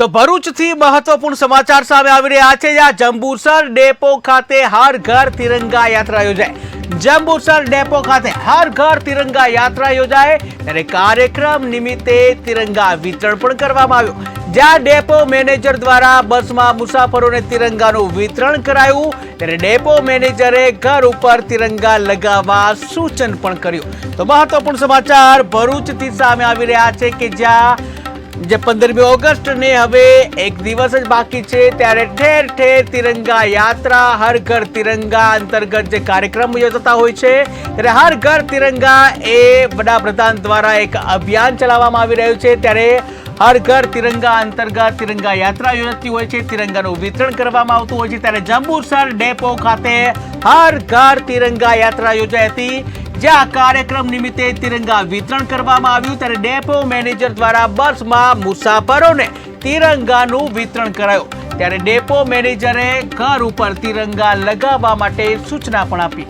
તો ભરૂચથી મહત્વપૂર્ણ સમાચાર સામે આવી રહ્યા છે. જ્યાં જંબુસર ડેપો ખાતે હર ઘર તિરંગા યાત્રા યોજાય જંબુસર ડેપો ખાતે હર ઘર તિરંગા યાત્રા યોજાય ત્યારે કાર્યક્રમ નિમિત્તે તિરંગા વિતરણ પણ કરવામાં આવ્યું. જ્યાં ડેપો મેનેજર દ્વારા બસમાં મુસાફરોને તિરંગાનું વિતરણ કરાયું, ત્યારે ડેપો મેનેજરે ઘર ઉપર તિરંગા લગાવવા સૂચન પણ કર્યું. તો મહત્વપૂર્ણ સમાચાર ભરૂચથી સામે આવી રહ્યા છે કે જ્યાં જે પંદરમી ઓગસ્ટ ને હવે એક દિવસ જ બાકી છે, ત્યારે ઠેર ઠેર તિરંગા યાત્રા, હર ઘર તિરંગા અંતર્ગત જે કાર્યક્રમ યોજાતા હોય છે, ત્યારે હર ઘર તિરંગા એ વડાપ્રધાન દ્વારા એક અભિયાન ચલાવવામાં આવી રહ્યું છે, ત્યારે હર ઘર તિરંગા અંતર્ગત તિરંગા યાત્રા યોજાતી હોય છે, તિરંગાનું વિતરણ કરવામાં આવતું હોય છે, ત્યારે જંબુસર ડેપો ખાતે હર ઘર તિરંગા યાત્રા યોજાઈ હતી. જ્યાં કાર્યક્રમ નિમિત્તે તિરંગા વિતરણ કરવામાં આવ્યું ત્યારે ડેપો મેનેજર દ્વારા બસમાં મુસાફરોને તિરંગાનું વિતરણ કરાયું. ત્યારે ડેપો મેનેજરે ઘર ઉપર તિરંગા લગાવવા માટે સૂચના પણ આપી.